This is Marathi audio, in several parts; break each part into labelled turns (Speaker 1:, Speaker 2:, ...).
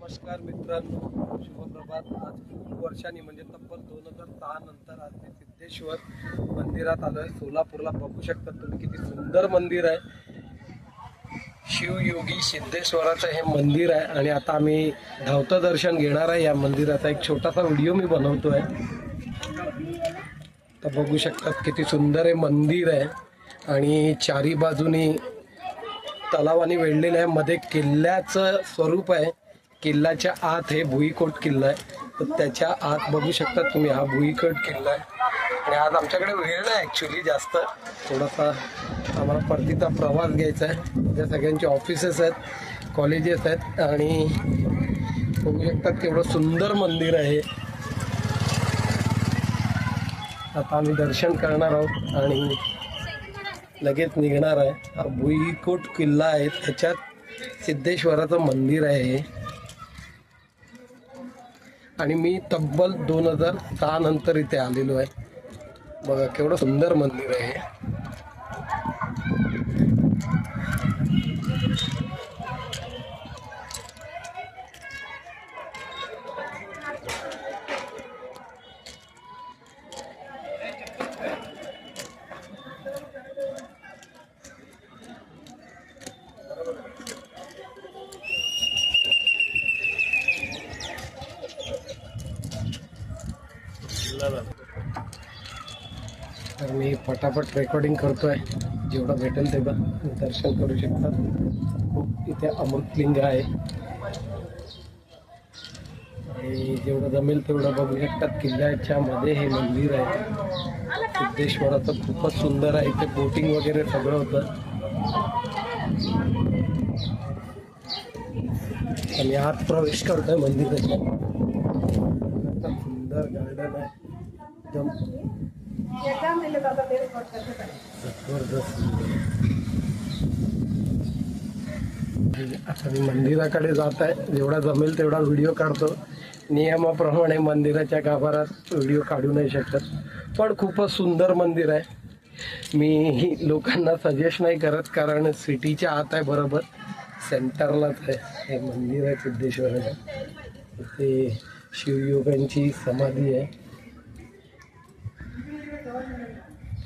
Speaker 1: नमस्कार मित्रांनो शुभप्रभात. आज खूप वर्षांनी म्हणजे तब्बल दोन हजार दहा नंतर आज मी सिद्धेश्वर मंदिरात आलोय. सोलापूरला बघू शकता तुम्ही किती सुंदर मंदिर आहे. शिवयोगी सिद्धेश्वराचं हे मंदिर आहे आणि आता आम्ही धावतं दर्शन घेणार आहे या मंदिराचा. एक छोटासा व्हिडिओ मी बनवतो आहे तर बघू शकतात किती सुंदर हे मंदिर आहे. आणि चारी बाजूनी तलावाने वेढलेलं आहे. मध्ये किल्ल्याचं स्वरूप आहे. किल्ल्याच्या आत हे भुईकोट किल्ला आहे. तर त्याच्या आत बघू शकता तुम्ही हा भुईकोट किल्ला आहे. आणि आज आमच्याकडे वेळ नाही ॲक्च्युली जास्त. थोडासा आम्हाला परतीचा प्रवास घ्यायचा आहे. त्या सगळ्यांचे ऑफिसेस आहेत कॉलेजेस आहेत आणि बघू शकतात केवढं सुंदर मंदिर आहे. आता आम्ही दर्शन करणार आहोत आणि लगेच निघणार आहे. हा भुईकोट किल्ला आहे. त्याच्यात सिद्धेश्वराचं मंदिर आहे. हे. आणि मी तब्बल दोन हजार सहा नंतर इथे आलेलो आहे. बघा केवढं सुंदर मंदिर आहे तर मी पटापट रेकॉर्डिंग करतोय. जेवढं भेटेल तेवढं दर्शन करू शकतात. खूप इथे अमृतलिंग आहे. आणि जेवढं जमेल तेवढं बघू शकतात. किल्ल्याच्या मध्ये हे मंदिर आहे. सिद्धेश्वराचं खूपच सुंदर आहे. इथे बोटिंग वगैरे सगळं होतं. आणि आत प्रवेश करतोय मंदिराच्या. सुंदर गार्डन आहे. एकदम. आता मी मंदिराकडे जात आहे. जेवढा जमेल तेवढा व्हिडिओ काढतो. नियमाप्रमाणे मंदिराच्या गाभारात व्हिडिओ काढू नाही शकत. पण खूपच सुंदर मंदिर आहे. मी लोकांना सजेस्ट नाही करत कारण सिटीच्या आत आहे बरोबर. सेंटरलाच आहे. हे मंदिर आहे सिद्धेश्वराचं इथे शिवयोगांची समाधी आहे.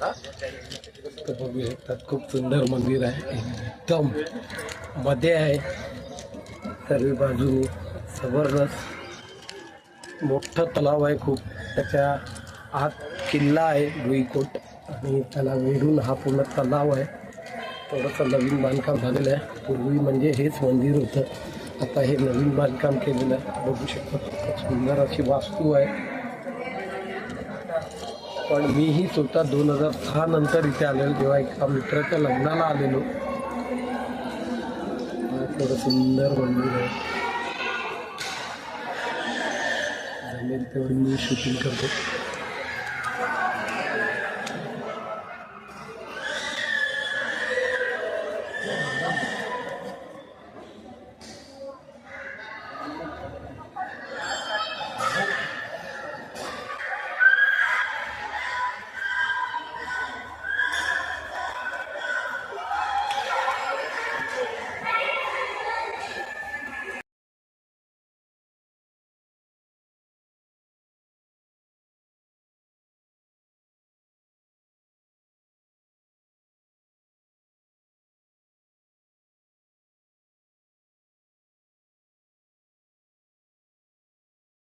Speaker 1: तर बघू शकतात खूप सुंदर मंदिर आहे. एकदम मध्ये आहे. सर्व बाजूनी जबरदस्त. मोठं तलाव आहे खूप. त्याच्या आत किल्ला आहे भुईकोट आणि त्याला वेढून हा पूर्ण तलाव आहे. थोडंसं नवीन बांधकाम झालेलं आहे. पूर्वी म्हणजे हेच मंदिर होतं. आता हे नवीन बांधकाम केलेलं आहे. बघू शकतो खूप सुंदर अशी वास्तू आहे. पण मीही स्वतः दोन हजार सहा नंतर इथे आलेलो जेव्हा एका मित्राच्या लग्नाला आलेलो. थोडं सुंदर मंदिर आहे. जमेल तेवढी मी शूटिंग करतो.